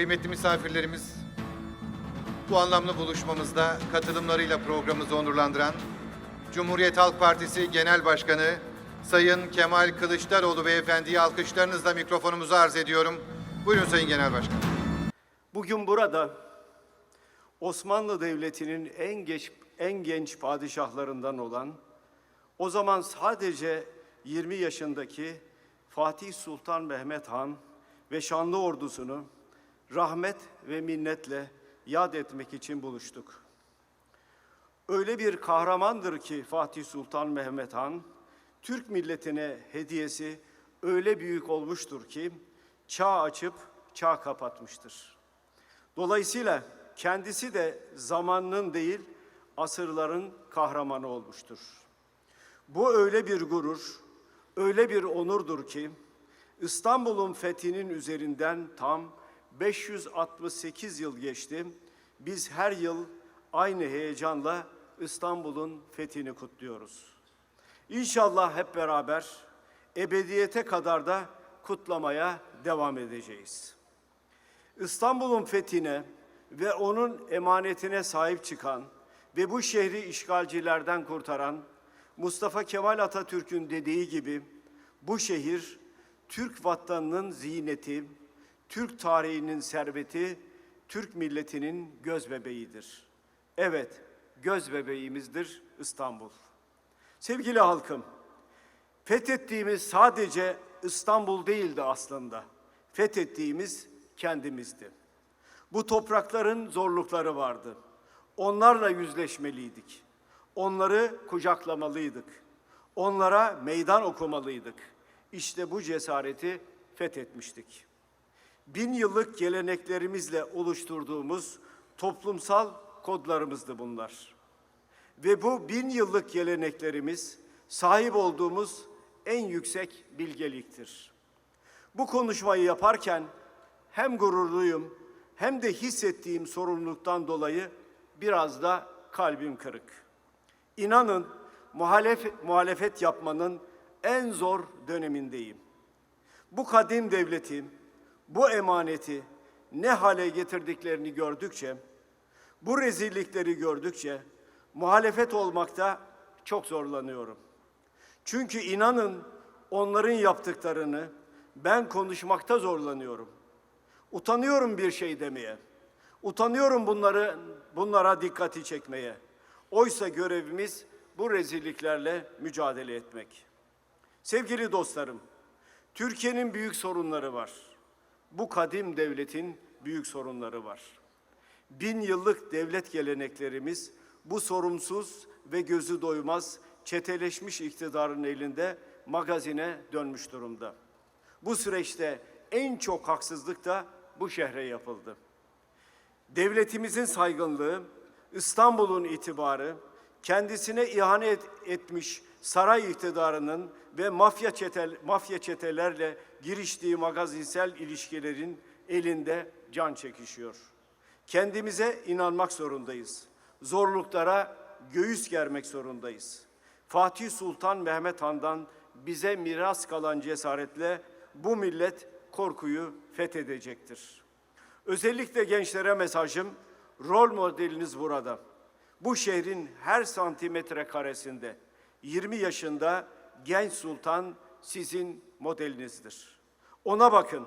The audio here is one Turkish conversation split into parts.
Kıymetli misafirlerimiz, bu anlamlı buluşmamızda katılımlarıyla programımızı onurlandıran Cumhuriyet Halk Partisi Genel Başkanı Sayın Kemal Kılıçdaroğlu Beyefendi'yi alkışlarınızla mikrofonumuzu arz ediyorum. Buyurun Sayın Genel Başkan. Bugün burada Osmanlı Devleti'nin en geç en genç padişahlarından olan o zaman sadece 20 yaşındaki Fatih Sultan Mehmet Han ve şanlı ordusunu rahmet ve minnetle yad etmek için buluştuk. Öyle bir kahramandır ki Fatih Sultan Mehmet Han, Türk milletine hediyesi öyle büyük olmuştur ki çağ açıp çağ kapatmıştır. Dolayısıyla kendisi de zamanının değil, asırların kahramanı olmuştur. Bu öyle bir gurur, öyle bir onurdur ki İstanbul'un fethinin üzerinden tam 568 yıl geçti. Biz her yıl aynı heyecanla İstanbul'un fethini kutluyoruz. İnşallah hep beraber ebediyete kadar da kutlamaya devam edeceğiz. İstanbul'un fethine ve onun emanetine sahip çıkan ve bu şehri işgalcilerden kurtaran Mustafa Kemal Atatürk'ün dediği gibi bu şehir Türk vatanının ziyneti, Türk tarihinin serveti, Türk milletinin göz bebeğidir. Evet, göz bebeğimizdir İstanbul. Sevgili halkım, fethettiğimiz sadece İstanbul değildi aslında. Fethettiğimiz kendimizdi. Bu toprakların zorlukları vardı. Onlarla yüzleşmeliydik. Onları kucaklamalıydık. Onlara meydan okumalıydık. İşte bu cesareti fethetmiştik. Bin yıllık geleneklerimizle oluşturduğumuz toplumsal kodlarımızdı bunlar. Ve bu bin yıllık geleneklerimiz sahip olduğumuz en yüksek bilgeliktir. Bu konuşmayı yaparken hem gururluyum hem de hissettiğim sorumluluktan dolayı biraz da kalbim kırık. İnanın muhalefet, muhalefet yapmanın en zor dönemindeyim. Bu kadim devletin bu emaneti ne hale getirdiklerini gördükçe, bu rezillikleri gördükçe muhalefet olmakta çok zorlanıyorum. Çünkü inanın onların yaptıklarını ben konuşmakta zorlanıyorum. Utanıyorum bir şey demeye. Utanıyorum bunları bunlara dikkati çekmeye. Oysa görevimiz bu rezilliklerle mücadele etmek. Sevgili dostlarım, Türkiye'nin büyük sorunları var. Bu kadim devletin büyük sorunları var. Bin yıllık devlet geleneklerimiz bu sorumsuz ve gözü doymaz çeteleşmiş iktidarın elinde magazine dönmüş durumda. Bu süreçte en çok haksızlık da bu şehre yapıldı. Devletimizin saygınlığı, İstanbul'un itibarı, kendisine ihanet etmiş saray iktidarının ve mafya çetel mafya çetelerle giriştiği magazinsel ilişkilerin elinde can çekişiyor. Kendimize inanmak zorundayız. Zorluklara göğüs germek zorundayız. Fatih Sultan Mehmet Han'dan bize miras kalan cesaretle bu millet korkuyu fethedecektir. Özellikle gençlere mesajım, rol modeliniz burada. Bu şehrin her santimetre karesinde 20 yaşında genç sultan sizin modelinizdir. Ona bakın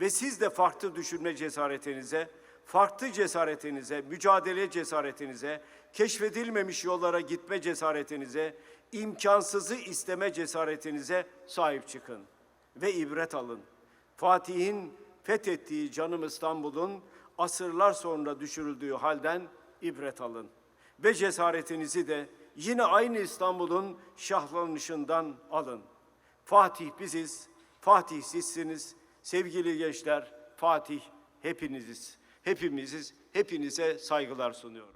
ve siz de farklı düşünme cesaretinize, farklı cesaretinize, mücadele cesaretinize, keşfedilmemiş yollara gitme cesaretinize, imkansızı isteme cesaretinize sahip çıkın ve ibret alın. Fatih'in fethettiği canım İstanbul'un asırlar sonra düşürüldüğü halden ibret alın. Ve cesaretinizi de yine aynı İstanbul'un şahlanışından alın. Fatih biziz, Fatih sizsiniz. Sevgili gençler, Fatih hepiniziz. Hepimiziz. Hepinize saygılar sunuyorum.